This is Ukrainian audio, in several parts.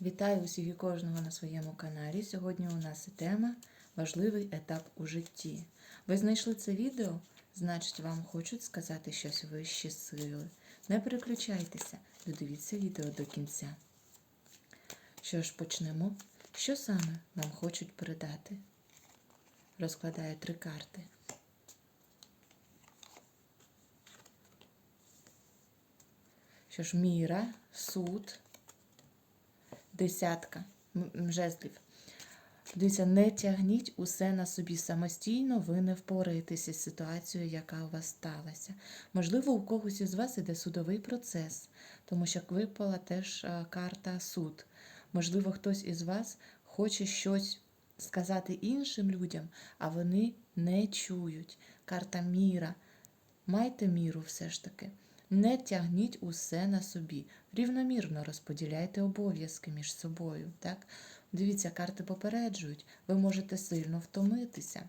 Вітаю усіх і кожного на своєму каналі. Сьогодні у нас тема Важливий етап у житті. Ви знайшли це відео, значить, вам хочуть сказати щось вищі сили. Не переключайтеся, додивіться відео до кінця. Що ж, почнемо. Що саме нам хочуть передати? Розкладаю три карти. Що ж, міра, суд, десятка жезлів. Дивіться, не тягніть усе на собі самостійно, ви не впораєтеся з ситуацією, яка у вас сталася. Можливо, у когось із вас іде судовий процес, тому що випала теж карта суд. Можливо, хтось із вас хоче щось сказати іншим людям, а вони не чують. Карта міра. Майте міру все ж таки. Не тягніть усе на собі. Рівномірно розподіляйте обов'язки між собою. Так? Дивіться, карти попереджують, ви можете сильно втомитися.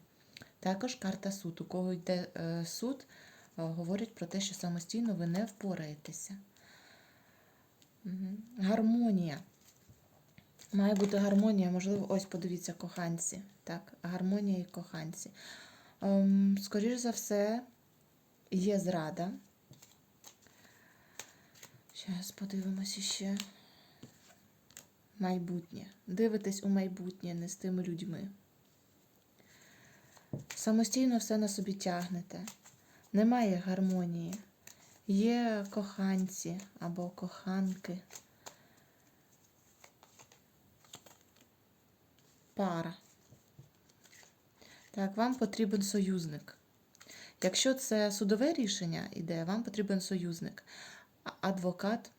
Також карта суд. У кого йде е, суд, е, говорить про те, що самостійно ви не впораєтеся. Гармонія. Має бути гармонія, можливо, ось подивіться, коханці. Так, гармонія і коханці. Ем, скоріш за все, є зрада. Зараз подивимося ще. Майбутнє. Дивитесь у майбутнє не з тими людьми. Самостійно все на собі тягнете. Немає гармонії. Є коханці або коханки. Пара. Так, вам потрібен союзник. Якщо це судове рішення іде, вам потрібен союзник. Адвокат,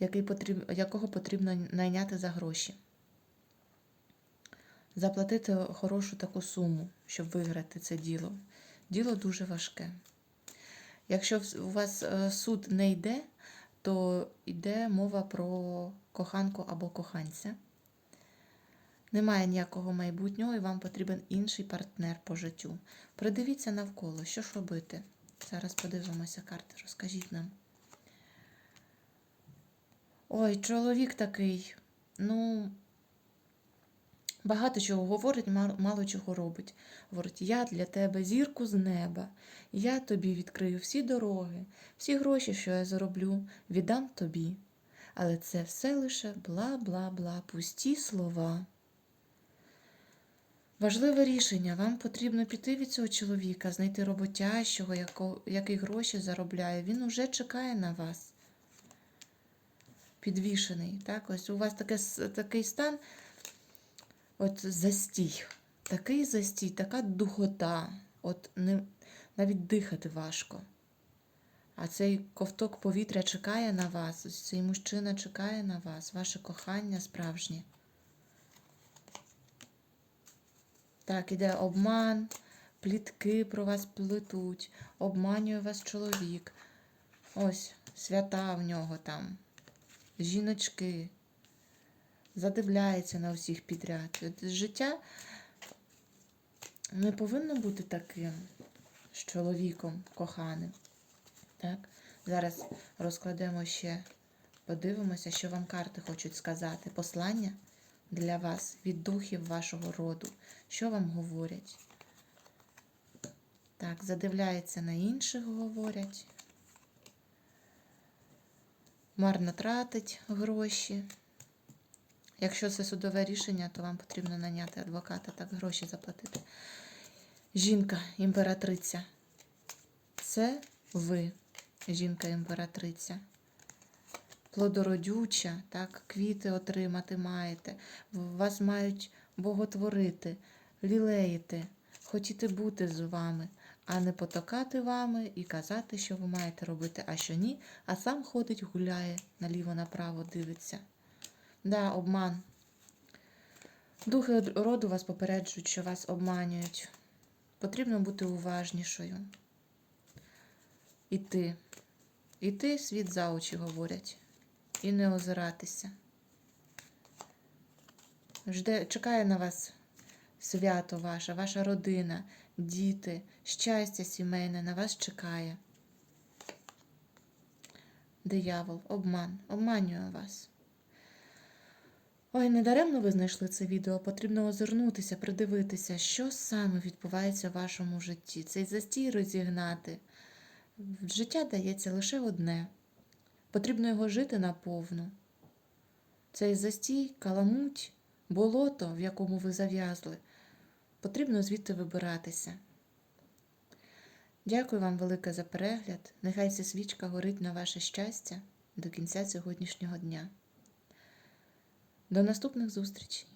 який потріб, якого потрібно найняти за гроші. Заплатити хорошу таку суму, щоб виграти це діло. Діло дуже важке. Якщо у вас е, суд не йде, то йде мова про коханку або коханця. Немає ніякого майбутнього, і вам потрібен інший партнер по життю. Придивіться навколо, що ж робити. Зараз подивимося карти, розкажіть нам. Ой, чоловік такий, ну, багато чого говорить, мало, чого робить. Говорить, я для тебе зірку з неба, я тобі відкрию всі дороги, всі гроші, що я зароблю, віддам тобі. Але це все лише бла-бла-бла, пусті слова. Важливе рішення. Вам потрібно піти від цього чоловіка, знайти роботящого, який гроші заробляє. Він уже чекає на вас. Підвішений. Так? Ось у вас таке, такий стан, от застій. Такий застій, така духота. От не, навіть дихати важко. А цей ковток повітря чекає на вас, цей мужчина чекає на вас, ваше кохання справжнє. Так, іде обман, плітки про вас плетуть, обманює вас чоловік. Ось свята в нього там, жіночки. Задивляється на всіх підряд. Життя не повинно бути таким з чоловіком коханим. Так? Зараз розкладемо ще, подивимося, що вам карти хочуть сказати. Послання для вас від духів вашого роду. Що вам говорять? Так, задивляється на інших, говорять. Марно тратить гроші. Якщо це судове рішення, то вам потрібно наняти адвоката, так гроші заплатити. Жінка, імператриця. Це ви, жінка-імператриця. Плодородюча, так, квіти отримати маєте. Вас мають боготворити, лілеїти, хотіти бути з вами, а не потакати вами і казати, що ви маєте робити, а що ні, а сам ходить, гуляє наліво-направо, дивиться. Да, обман. Духи роду вас попереджують, що вас обманюють. Потрібно бути уважнішою. Іти. Іти світ за очі говорять. І не озиратися. Жде, чекає на вас свято ваше, ваша родина, діти, щастя сімейне на вас чекає. Диявол, обман, обманює вас. Ой, недаремно ви знайшли це відео. Потрібно озирнутися, придивитися, що саме відбувається в вашому житті. Цей застій розігнати. Життя дається лише одне. Потрібно його жити наповну. Цей застій, каламуть, болото, в якому ви зав'язли, потрібно звідти вибиратися. Дякую вам велике за перегляд. Нехай ця свічка горить на ваше щастя до кінця сьогоднішнього дня. До наступних зустрічей!